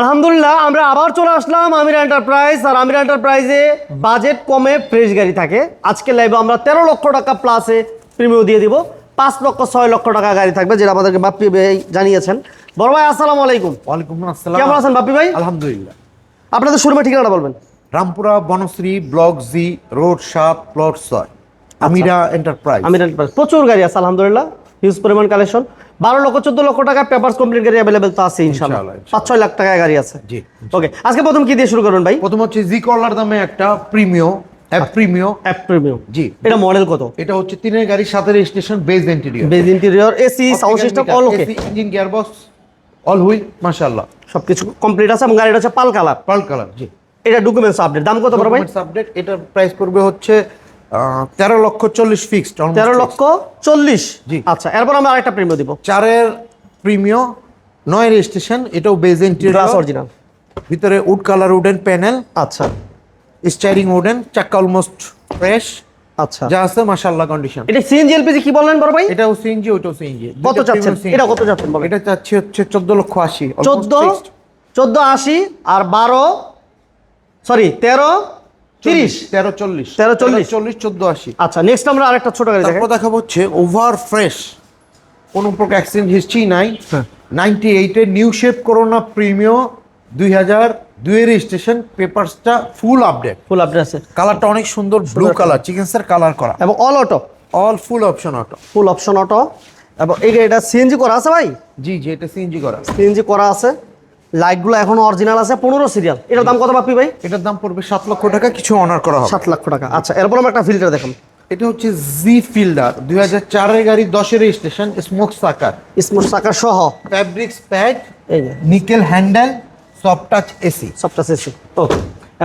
আলহামদুলিল্লাহ আমরা আবার চলে আসলাম আমির এন্টারপ্রাইজ আর আমির এন্টারপ্রাইজে বাজেট কমে ফ্রেশ গাড়ি থাকে। আজকে লাইভে আমরা তেরো লক্ষ টাকা প্লাসে প্রিমিয়াম দিয়ে দিব। পাঁচ লক্ষ ছয় লক্ষ টাকা গাড়ি থাকবে যেটা আমাদেরকে বাপ্পি ভাই জানিয়েছেন। বড় ভাই আসসালামু আলাইকুম। ওয়ালাইকুম আসসালাম। কেমন আছেন বাপ্পি ভাই? আলহামদুলিল্লাহ। আপনাদের শোরুমের ঠিকানাটা বলবেন। Rampura Banasree block G road সাত প্লট ছয়। আমিরা এন্টারপ্রাইজ আমির এন্টারপ্রাইজ প্রচুর গাড়ি আছে আলহামদুলিল্লাহ। হিউজ পরিমাণ কালেকশন বারো লক্ষ চোদ্দ লক্ষ টাকা পেপারস কমপ্লিট গাড়ি অ্যাভেলেবেল তো আছে ইনশাল্লাহ। পাঁচ ছয় লাখ টাকায় গাড়ি আছে। জি ওকে আজকে প্রথম কি দিয়ে শুরু করবেন ভাই? প্রথম হচ্ছে জি কলার দামে একটা প্রিমিও অ্যাপ প্রিমিও অ্যাপ প্রিমিয়াম জি। এটা মডেল কত? এটা হচ্ছে তিনের গাড়ির সাথে registration beige interior beige interior AC sound system all okay engine gearbox all wheel মাশাআল্লাহ সবকিছু কমপ্লিট আছে এবং গাড়িটা হচ্ছে পাল কালার। পার্ল কালার জি। এটা ডকুমেন্টস আপডেট দাম কত ভাই? আপডেট এটার প্রাইস পড়বে হচ্ছে তেরো লক্ষ চল্লিশ ফিক্সড তেরো লক্ষ চল্লিশ? জি। আচ্ছা এরপর আমরা আরেকটা প্রিমিয়াম দিব। চারের প্রিমিও নয় রেজিস্ট্রেশন এটাও বেজ গ্লাস অরিজিনাল ভিতরে উড কালার উডেন প্যানেল আচ্ছা। স্টারিং উডেন চাক্কা অলমোস্ট ফ্রেশ আচ্ছা। যা আছে মাশাআল্লাহ কন্ডিশন এটা সিএনজি এলপিজি কি বললেন বড় ভাই? এটাও সিএনজি ওটাও সিএনজি কত চাচ্ছেন? এটা কত চাচ্ছেন বলেন? এটা চাচ্ছি হচ্ছে 14 লক্ষ 80 almost চোদ্দ fixed। চোদ্দ আশি আর বারো সরি তেরো তিরিশ। 13 40 13 40 40 14 80 আচ্ছা নেক্সট আমরা আরেকটা ছোট গাড়ি তারপর দেখাবো হচ্ছে ওভার ফ্রেশ কোনো প্রকার অ্যাক্সিডেন্ট হিস্ট্রি নাই। হ্যাঁ। 98 এর নিউ শেপ করোনা প্রিমিও 2002 এর রেজিস্ট্রেশন পেপারসটা ফুল আপডেট ফুল আপডেট আছে। কালারটা অনেক সুন্দর ব্লু কালার চিকেন স্যার কালার করা। এবং all auto all full option auto full option auto এবং এই গাড়িটা সিএনজি করা আছে ভাই? জি জি এটা সিএনজি করা। সিএনজি করা আছে। লাইটগুলো এখনও অরিজিনাল আছে পনেরো সিরিয়াল। এটার দাম কত বাপি ভাই? এটার দাম পড়বে সাত লক্ষ টাকা কিছু অনার করা হবে। সাত লক্ষ টাকা। আচ্ছা এরপর আমরা একটা ফিল্টার দেখাম এটা হচ্ছে জি ফিল্ডার দুই হাজার চারের গাড়ি দশের স্টেশন স্মোক সাকার স্মোর্ট চাকা সহ। Fabrics pad nickel handle soft touch AC সবটা শেষ ওকে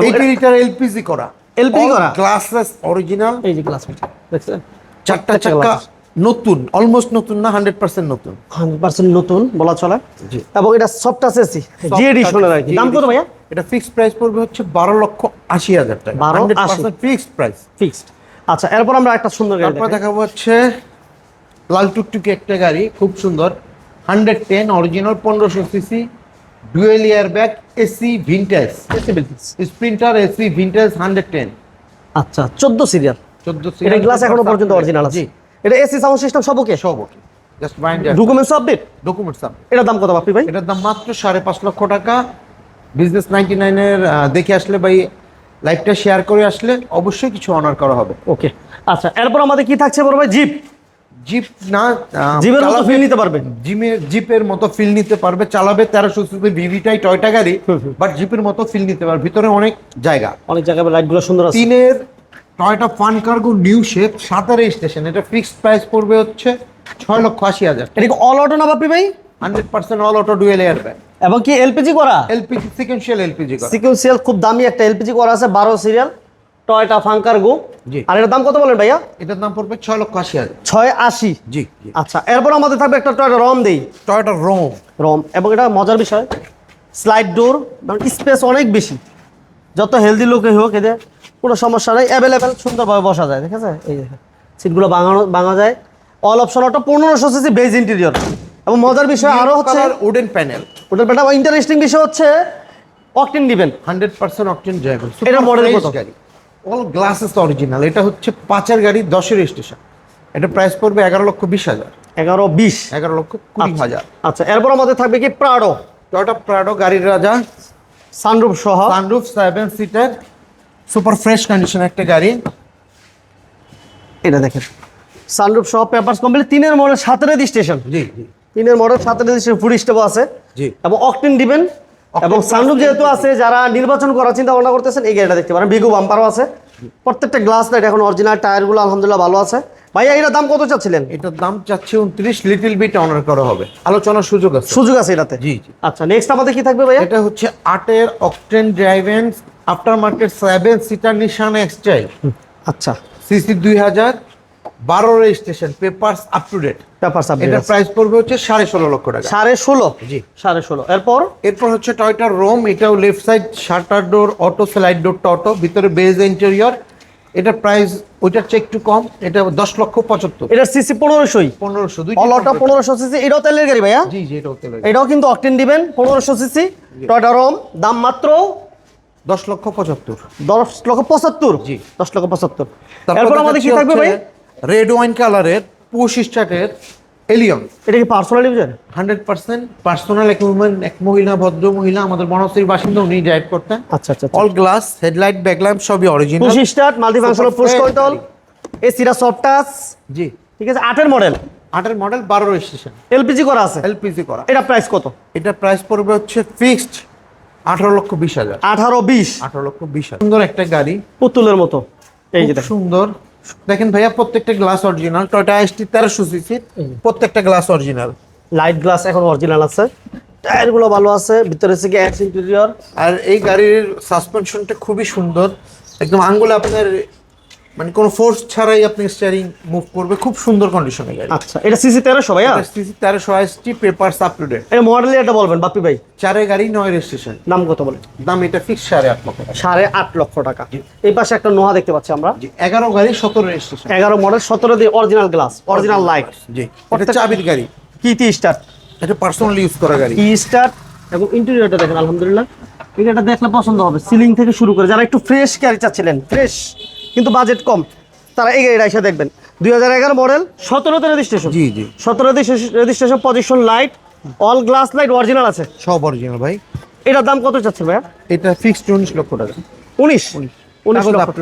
এইটি লিটার এলপিজি করা। এলপিজি করা? গ্লাসলেস অরিজিনাল এই যে গ্লাস দেখছেন? চারটা চাকা নতুন অলমোস্ট নতুন না হান্ড্রেড পার্সেন্ট নতুন? হান্ড্রেড পার্সেন্ট নতুন বলা চলে। এবং এটা সফট আছে এসি জি এডিশনের আর কি। দাম কত ভাইয়া? এটা ফিক্সড প্রাইস পড়বে হচ্ছে বারো লক্ষ আশি হাজার টাকা। 12 হান্ড্রেড আশি। পার্সেন্ট ফিক্সড প্রাইস ফিক্সড আচ্ছা এরপর আমরা একটা সুন্দর গাড়ি তারপর। দেখাবো হচ্ছে লাল টুকটুকি একটা গাড়ি খুব সুন্দর। হান্ড্রেড টেন অরিজিনাল পনেরোশো CC dual air bag AC vintage sprinter AC vintage hundred ten আচ্ছা চোদ্দ সিরিয়াল। চোদ্দ এটা গ্লাস এখনও পর্যন্ত অরিজিনাল আছে। এটা এসি সাউন্ড সিস্টেম সব ওকে সব okay just mind documents update documents up এটার দাম কত বাপি ভাই? এটার দাম মাত্র সাড়ে পাঁচ লক্ষ টাকা। বিজনেস নাইনটি নাইনের দেখে আসলে ভাই লাইভটা শেয়ার করে আসলে অবশ্যই কিছু অনার করা হবে। ওকে আচ্ছা এরপর আমাদের কি থাকছে বড় ভাই? জিপ জিপ না জিপের মতো ফিল নিতে পারবে। জিমের জিপের মতো ফিল নিতে পারবে চালাবে তেরোশো সিসি ভিভিটাই টয়টা গাড়ি। বাট জিপের মতো ফিল নিতে পারবে। ভিতরে অনেক জায়গা। অনেক জায়গায় লাইটগুলো সুন্দর আছে। তিনের Toyota fun cargo new shape সাতার স্টেশন এটা ফিক্সড প্রাইস পড়বে হচ্ছে ছয় লক্ষ আশি হাজার। এটা কি অল অটো না বাপি ভাই? Hundred percent all auto dual air bag এবং কি এলপিজি করা? এলপিজি সিকেন্সিয়াল এলপিজি করা। সিকুয়েন্সিয়াল খুব দামি একটা এলপিজি করা আছে বারো সিরিয়াল টয়টা ফাঙ্কার গো জি। আর এটার দাম কত বলেন ভাইয়া? এটার দাম পড়বে ছয় লক্ষ আশি হাজার। ছয় আশি? জি জি। আচ্ছা এরপর আমাদের থাকবে একটা টয়টা রম দেই। টয়টা রম রম এবং এটা মজার বিষয় স্লাইড ডোর স্পেস অনেক বেশি। যত হেলদি লোকে হোক এদের কোনো সমস্যা নেই অ্যাভেলেবেল সুন্দরভাবে বসা যায় ঠিক আছে? এই সিটগুলো বাঙানো ভাঙা যায়। অল অপশন অটো পনেরোশো সিসি বেজ ইন্টেরিয়র এবং মজার বিষয় আরও হচ্ছে উডেন প্যানেল ওটার বেটা ইন্টারেস্টিং বিষয় হচ্ছে অকটেন দিবেন। Hundred percent octane driver model কত? গাড়ি। অল গ্লাসেস অরিজিনাল এটা হচ্ছে পাঁচের গাড়ি দশের স্টেশন এটা প্রাইস পড়বে এগারো লক্ষ বিশ হাজার। এগারো বিশ। এগারো লক্ষ কুড়ি হাজার। আচ্ছা এরপর আমাদের থাকবে কি প্রাডো টয়টা প্রাডো গাড়ির রাজা। সানরুফ সহ। Sunroof seven seater super fresh condition একটা গাড়ি। এটা দেখেন। সানরুফ সহ পেপারস কমপ্লিট তিনের মডেল সাতের স্টেশন জি জি। তিনের মডেল সাতের স্টেশন ফুড স্টেপ আছে। জি। এবং অকটেন দিবেন। এবং সানরুফ যেহেতু আছে যারা নির্বাচন করার চিন্তা ভাবনা করতেছেন এই গাড়িটা দেখতে পারেন। বিগু বাম্পারও আছে। প্রত্যেকটা গ্লাস লাইট এখন অরিজিনাল টায়ারগুলো আলহামদুলিল্লাহ ভালো আছে। ভাইয়া এটার দাম কত চাচ্ছিলেন? এটার দাম চাচ্ছে উনত্রিশ লিটিল বিট অনার করা হবে। আলোচনার সুযোগ আছে। সুযোগ আছে এটাতে? জি জি। আচ্ছা নেক্সট আমাদের কি থাকবে ভাইয়া? এটা হচ্ছে আটের octane driven after market seven seater Nissan X Trail আচ্ছা। সিসি দুই হাজার বারো registration papers up to date papers update এটার প্রাইস পড়বে হচ্ছে সাড়ে ষোলো লক্ষ টাকা। সাড়ে ষোলো? জি। সাড়ে ষোলো। এরপর? এরপর হচ্ছে টয়টা রোম এটাও left side shutter door auto slide ডোরটা auto ভিতরে বেজ ইন্টেরিয়র এটা প্রাইস ওইটার চেয়ে একটু কম এটা দশ লক্ষ পঁচাত্তর। এটার সিসি পনেরোশোই? পনেরোশো দুই অলটা পনেরোশো। সিসি এটাও তেলের গাড়ি ভাইয়া? জি জি এটা হতে লাগে এটাও কিন্তু অকটেন দিবেন পনেরোশো সিসি টয়টা রোম দাম মাত্র দশ লক্ষ পঁচাত্তর। দশ লক্ষ পঁচাত্তর? জি। দশ লক্ষ পঁচাত্তর। তারপর আমাদের কি থাকবে ভাই? রেড ওয়াইন কালারের পুশ স্টার্টের এলিয়ন এটা কি personal user hundred percent personal এক উমেন এক মহিলা ভদ্র মহিলা আমাদের বনশ্রীর বাসিন্দা উনি ড্রাইভ করতেন। আচ্ছা আচ্ছা অল গ্লাস হেডলাইট ব্যাকল্যাম্প সবই original push start multi functional push control এসিটা সফট টাচ জি। ঠিক আছে আটের মডেল আটের মডেল বারো রেজিস্ট্রেশন এলপিজি করা আছে? এলপিজি করা। এটা প্রাইস কত? এটা প্রাইস পড়বে হচ্ছে ফিক্সড আঠারো লক্ষ বিশ হাজার। আঠারো বিশ। আঠারো লক্ষ বিশ হাজার। সুন্দর একটা গাড়ি। পুতুলের মতো। এই যে সুন্দর। দেখেন ভাইয়া প্রত্যেকটা গ্লাস অরিজিনাল টয়টা এসটি তেরোশো সিসি প্রত্যেকটা গ্লাস অরিজিনাল লাইট গ্লাস এখন অরিজিনাল আছে। টায়ারগুলো ভালো আছে ভিতরে থেকে এক্স ইন্টেরিয়র আর এই গাড়ির সাসপেনশনটা খুবই সুন্দর। একদম আঙ্গুলে আপনার মানে কোনো ফোর্স ছাড়াই আপনি স্টিয়ারিং মুভ করবে খুব সুন্দর কন্ডিশনের গাড়ি। আচ্ছা এটা সিসি তেরোশো ভাইয়া? সিসি তেরোশো এসটি পেপার আপ টু এটা মডেল এটা বলবেন বাপ্পি ভাই। চারে গাড়ি নয় রেজিস্ট্রেশন দাম কত বলে দাম এটা ফিক্স সাড়ে আট লক্ষ টাকা। সাড়ে আট লক্ষ টাকা। এই পাশে একটা নোহা দেখতে পাচ্ছি আমরা। জি এগারো গাড়ি সতেরো রেজিস্ট্রেশন এগারো মডেল সতেরো দিয়ে অরিজিনাল গ্লাস অরিজিনাল লাইট জি। এটা চাবির গাড়ি। কি টি স্টার্ট এটা পার্সোনালি ইউজ করা গাড়ি। কি স্টার্ট এবং ইন্টেরিয়রটা দেখেন আলহামদুলিল্লাহ। এটা দেখলে পছন্দ হবে। সিলিং থেকে শুরু করে যারা একটু ফ্রেশ গাড়ি চাচ্ছিলেন ফ্রেশ কিন্তু বাজেট কম। তারা এই গাড়িটা এসে দেখবেন। দুই হাজার এগারো মডেল সতেরোতে রেজিস্ট্রেশন জি জি। সতেরোতে registration position light all glass light original আছে। সব অরিজিনাল ভাই। এটার দাম কত চাচ্ছেন ভাইয়া? এটা ফিক্সড উনিশ লক্ষ টাকা। উনিশ? উনিশ। লক্ষ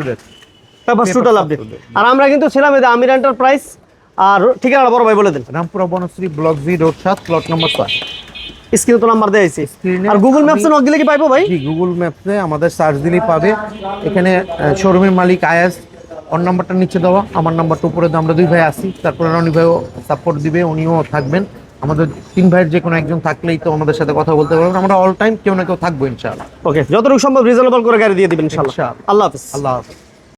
তারপর টোটাল আপডেট আর আমরা কিন্তু ছিলাম এই যে আমির এন্টারপ্রাইজ আর ঠিকানা বড় ভাই বলে দেন। Rampura Banasree block G road সাত প্লট নম্বর ছয়। স্ক্রিনে তো নাম্বার দেওয়া আর গুগল ম্যাপসে নক দিলে কি পাইবো ভাই? গুগল ম্যাপসে আমাদের সার্চ দিলেই পাবে। এখানে শোরুমের মালিক আয়াস ওর নাম্বারটা নিচে দেওয়া। আমার নাম্বারটা উপরে। আমরা দুই ভাই আসি তারপরে রনি ভাইও সাপোর্ট দিবে উনিও থাকবেন। আমাদের তিন ভাইয়ের যে কোনো একজন থাকলেই তো আমাদের সাথে কথা বলতে পারবেন। আমরা অল টাইম কেউ না কেউ থাকব ইনশাআল্লাহ। ওকে যতটুকু সম্ভব রিজনেবল করে গাড়ি দিয়ে দিবেন ইনশাআল্লাহ। আল্লাহ হাফিজ। আল্লাহ হাফেজ।